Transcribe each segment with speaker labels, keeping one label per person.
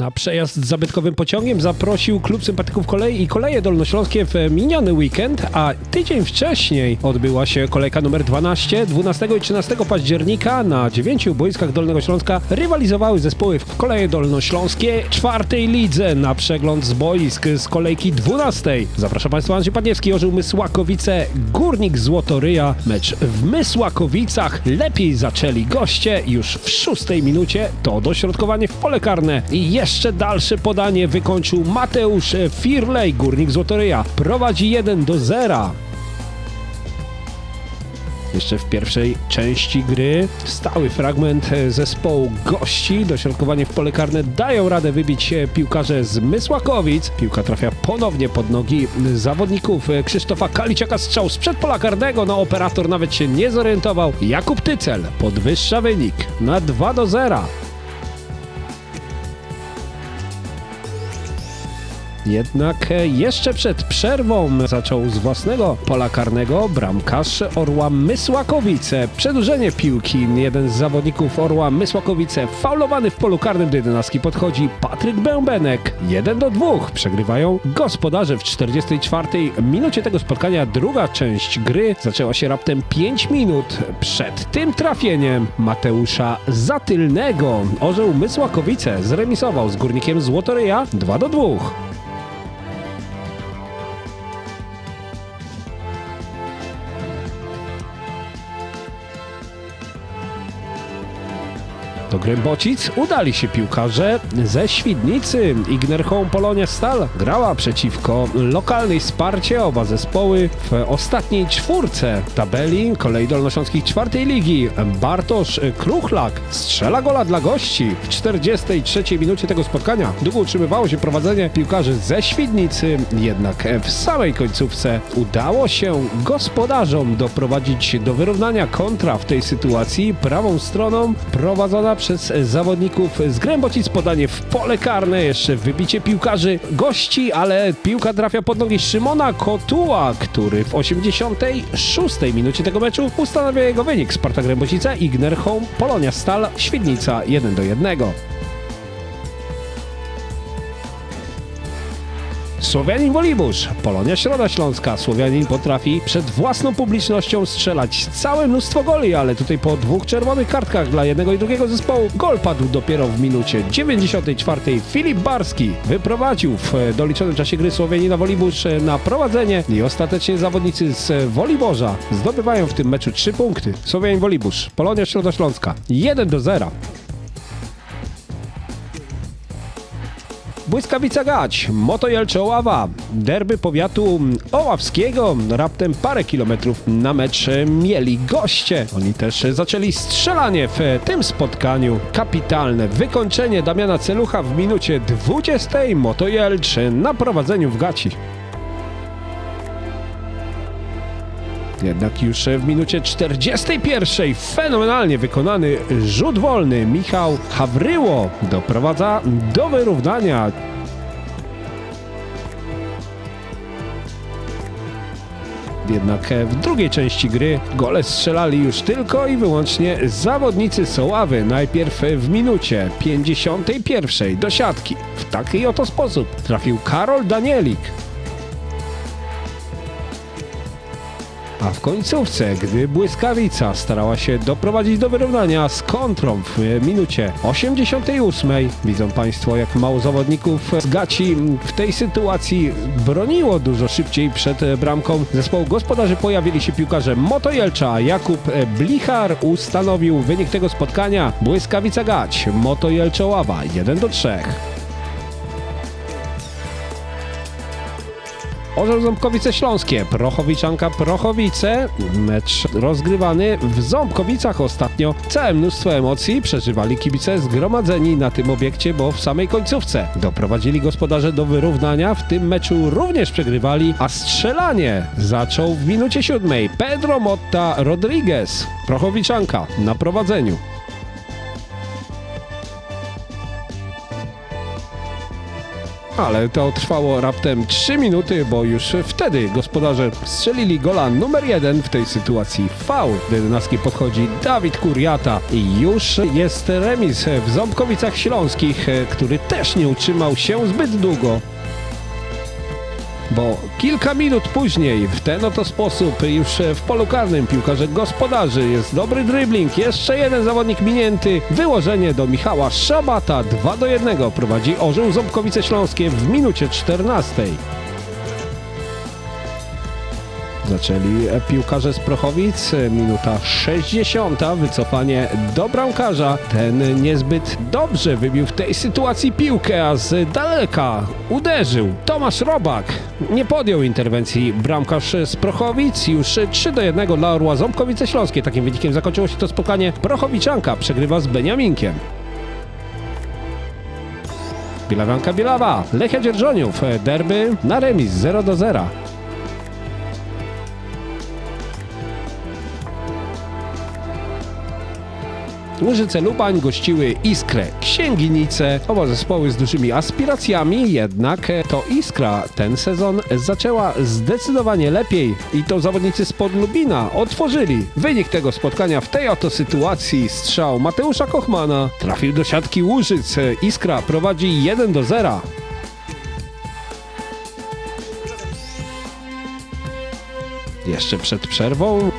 Speaker 1: Na przejazd z zabytkowym pociągiem zaprosił klub sympatyków kolei i koleje dolnośląskie w miniony weekend, a tydzień wcześniej odbyła się kolejka numer 12. 12 i 13 października na dziewięciu boiskach Dolnego Śląska rywalizowały zespoły w koleje dolnośląskie czwartej lidze na przegląd z boisk z kolejki 12. Zapraszam Państwa Andrzej Padniewski, Orzeł Mysłakowice, Górnik Złotoryja. Mecz w Mysłakowicach. Lepiej zaczęli goście już w szóstej minucie. To dośrodkowanie w pole karne i jeszcze dalsze podanie wykończył Mateusz Firlej. Górnik Złotoryja prowadzi 1 do 0. Jeszcze w pierwszej części gry stały fragment zespołu gości. Dośrodkowanie w pole karne dają radę wybić e, piłkarze z Mysłakowic. Piłka trafia ponownie pod nogi zawodników Krzysztofa Kaliciaka. Strzał sprzed pola karnego. No operator nawet się nie zorientował. Jakub Tycel podwyższa wynik na 2 do 0. Jednak e, jeszcze przed przerwą zaczął z własnego pola karnego bramkarz Orła Mysłakowice. Przedłużenie piłki. Jeden z zawodników Orła Mysłakowice faulowany w polu karnym do jedenastki podchodzi Patryk Bębenek. 1 do 2. Przegrywają gospodarze w 44 minucie tego spotkania. Druga część gry zaczęła się raptem 5 minut przed tym trafieniem Mateusza Zatylnego. Orzeł Mysłakowice zremisował z górnikiem Złotoryja 2 do 2. Do Grębocic udali się piłkarze ze Świdnicy. Igner Home Polonia Stal grała przeciwko lokalnej Sparcie. Oba zespoły w ostatniej czwórce tabeli kolei dolnośląskich czwartej ligi. Bartosz Kruchlak strzela gola dla gości w 43 minucie tego spotkania. Długo utrzymywało się prowadzenie piłkarzy ze Świdnicy, jednak w samej końcówce udało się gospodarzom doprowadzić do wyrównania kontra w tej sytuacji. Prawą stroną prowadzona przez zawodników z Grębocic podanie w pole karne, jeszcze wybicie piłkarzy gości, ale piłka trafia pod nogi Szymona Kotuła, który w 86 minucie tego meczu ustanawia jego wynik. Sparta Grębocica, Igner Home, Polonia Stal, Świdnica 1 do 1. Słowianin Wolibusz, Polonia Środa Śląska. Słowianin potrafi przed własną publicznością strzelać całe mnóstwo goli, ale tutaj po dwóch czerwonych kartkach dla jednego i drugiego zespołu gol padł dopiero w minucie 94. Filip Barski wyprowadził w e, doliczonym czasie gry Słowianina Wolibusz e, na prowadzenie i ostatecznie zawodnicy z Woliborza zdobywają w tym meczu trzy punkty. Słowianin Wolibusz, Polonia Środa Śląska 1 do 0. Błyskawica Gać, Moto Jelcze Oława, derby powiatu oławskiego, raptem parę kilometrów na mecz mieli goście. Oni też zaczęli strzelanie w tym spotkaniu. Kapitalne wykończenie Damiana Celucha w minucie 20 Moto na prowadzeniu w Gaci. Jednak już w minucie 41 fenomenalnie wykonany rzut wolny Michał Hawryło doprowadza do wyrównania. Jednak w drugiej części gry gole strzelali już tylko i wyłącznie zawodnicy Soławy. Najpierw w minucie 51 do siatki. W taki oto sposób trafił Karol Danielik. A w końcówce, gdy Błyskawica starała się doprowadzić do wyrównania z kontrą w minucie 88, widzą Państwo jak mało zawodników z Gaci w tej sytuacji broniło dużo szybciej przed bramką zespołu gospodarzy. Pojawili się piłkarze Moto Jelcza, Jakub Blichar ustanowił wynik tego spotkania. Błyskawica Gać, Moto Jelcza Ława 1 do 3. Orzeł Ząbkowice Śląskie, Prochowiczanka Prochowice. Mecz rozgrywany w Ząbkowicach ostatnio. Całe mnóstwo emocji przeżywali kibice zgromadzeni na tym obiekcie, bo w samej końcówce doprowadzili gospodarze do wyrównania. W tym meczu również przegrywali, a strzelanie zaczął w minucie siódmej Pedro Motta Rodriguez. Prochowiczanka na prowadzeniu. Ale to trwało raptem 3 minuty, bo już wtedy gospodarze strzelili gola numer jeden w tej sytuacji. Faul. Do 11 podchodzi Dawid Kuriata i już jest remis w Ząbkowicach Śląskich, który też nie utrzymał się zbyt długo bo kilka minut później w ten oto sposób już w polu karnym piłkarze gospodarzy jest dobry dribbling, jeszcze jeden zawodnik minięty, wyłożenie do Michała Szabata 2 do 1 prowadzi Orzeł Ząbkowice Śląskie w minucie 14. Zaczęli piłkarze z Prochowic, minuta 60, wycofanie do bramkarza. Ten niezbyt dobrze wybił w tej sytuacji piłkę, a z daleka uderzył Tomasz Robak. Nie podjął interwencji bramkarz z Prochowic, już 3 do 1 dla Orła Ząbkowice Śląskie. Takim wynikiem zakończyło się to spotkanie. Prochowiczanka przegrywa z Beniaminkiem. Bielawanka Bielawa, Lechia Dzierżoniów, derby na remis 0 do 0. Łużyce Lubań gościły Iskrę Księginice, oba zespoły z dużymi aspiracjami, jednak to Iskra ten sezon zaczęła zdecydowanie lepiej i to zawodnicy spod Lubina otworzyli. Wynik tego spotkania w tej oto sytuacji strzał Mateusza Kochmana trafił do siatki Łużyc. Iskra prowadzi 1 do 0. Jeszcze przed przerwą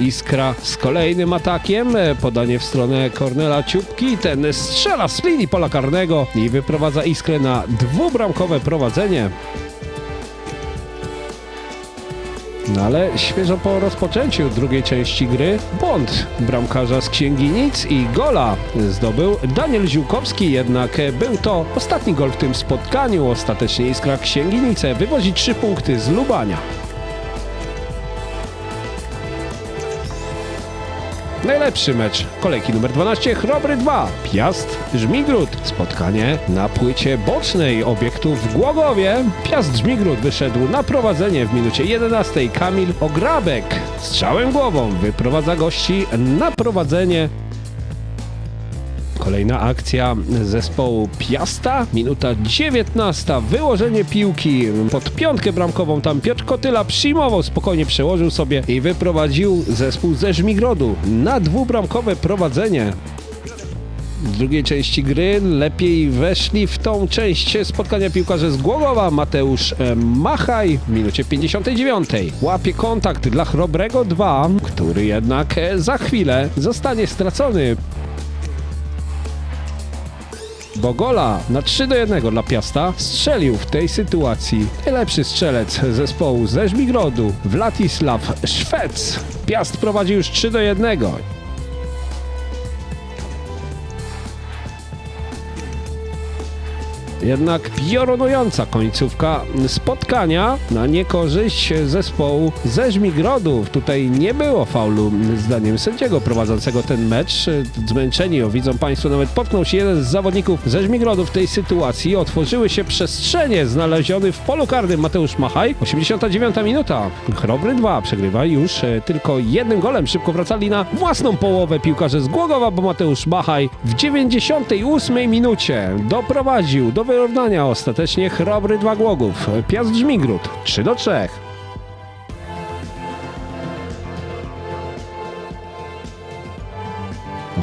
Speaker 1: Iskra z kolejnym atakiem, e, podanie w stronę Kornela Ciupki, ten strzela z linii pola karnego i wyprowadza Iskrę na dwubramkowe prowadzenie. No ale świeżo po rozpoczęciu drugiej części gry błąd bramkarza z Księginic i gola zdobył Daniel Ziółkowski, jednak był to ostatni gol w tym spotkaniu. Ostatecznie Iskra Księginice wywozi trzy punkty z Lubania. Najlepszy mecz kolejki numer 12, Chrobry 2, Piast Żmigród. Spotkanie na płycie bocznej obiektu w Głogowie. Piast Żmigród wyszedł na prowadzenie w minucie 11. Kamil Ograbek strzałem głową wyprowadza gości na prowadzenie. Kolejna akcja zespołu Piasta, minuta 19, wyłożenie piłki pod piątkę bramkową, tam Piotr Kotyla przyjmował, spokojnie przełożył sobie i wyprowadził zespół ze Żmigrodu na dwubramkowe prowadzenie. W drugiej części gry lepiej weszli w tą część spotkania piłkarze z Głogowa. Mateusz e, Machaj w minucie 59. Łapie kontakt dla Chrobrego 2, który jednak e, za chwilę zostanie stracony bo gola na 3 do 1 dla Piasta strzelił w tej sytuacji najlepszy strzelec zespołu ze Żmigrodu, Władysław Szwec. Piast prowadzi już 3 do 1. Jednak piorunująca końcówka spotkania na niekorzyść zespołu ze Żmigrodów. Tutaj nie było faulu zdaniem sędziego prowadzącego ten mecz. Zmęczeni, o widzą Państwo, nawet potknął się jeden z zawodników ze Żmigrodów w tej sytuacji. Otworzyły się przestrzenie znaleziony w polu karnym Mateusz Machaj. 89 minuta. Chrobry 2 przegrywa już e, tylko jednym golem. Szybko wracali na własną połowę piłkarze z Głogowa, bo Mateusz Machaj w 98 minucie doprowadził do wyrównania ostatecznie Chrobry Dwa Głogów. Piast Żmigród 3 do 3.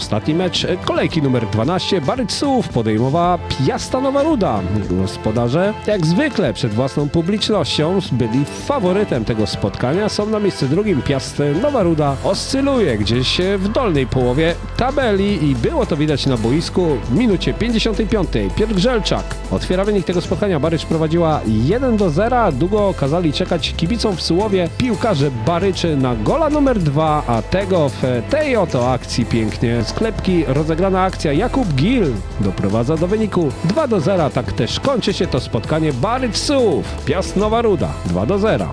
Speaker 1: Ostatni mecz kolejki numer 12 Baryców podejmowała Piasta Nowa Ruda. Gospodarze jak zwykle przed własną publicznością byli faworytem tego spotkania. Są na miejscu drugim Piast Nowa Ruda oscyluje gdzieś w dolnej połowie tabeli i było to widać na boisku w minucie 55. Piotr Grzelczak otwiera wynik tego spotkania. Barycz prowadziła 1 do 0. Długo kazali czekać kibicom w Sułowie piłkarze Baryczy na gola numer 2, a tego w tej oto akcji pięknie sklepki rozegrana akcja Jakub Gil doprowadza do wyniku 2 do 0. Tak też kończy się to spotkanie Barycz Słów. Piast Nowa Ruda 2 do 0.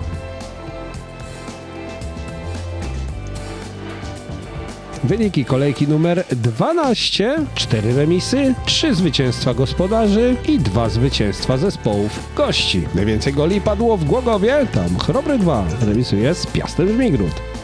Speaker 1: Wyniki kolejki numer 12, 4 remisy, 3 zwycięstwa gospodarzy i 2 zwycięstwa zespołów gości. Najwięcej goli padło w Głogowie, tam Chrobry 2 remisuje z Piastem Żmigród.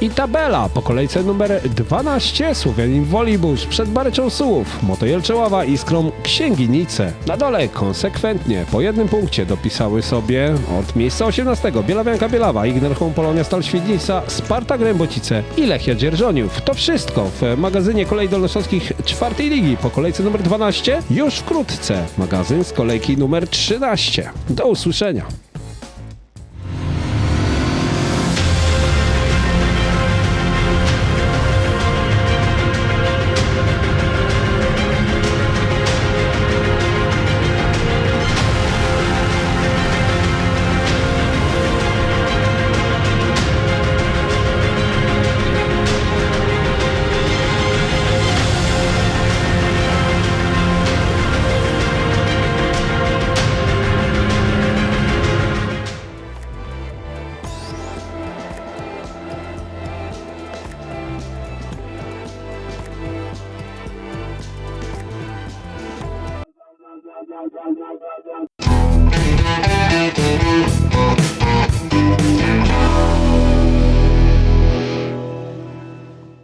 Speaker 1: I tabela po kolejce numer 12 Słowianin Wolibus przed Baryczą Sułów, Moto Jelczoława i Skrą Księginice. Na dole konsekwentnie po jednym punkcie dopisały sobie od miejsca 18 Bielawianka Bielawa, Ignerchą Polonia Stal Świdnica, Sparta Grębocice i Lechia Dzierżoniów. To wszystko w magazynie kolei dolnośląskich czwartej ligi po kolejce numer 12 już wkrótce. Magazyn z kolejki numer 13. Do usłyszenia.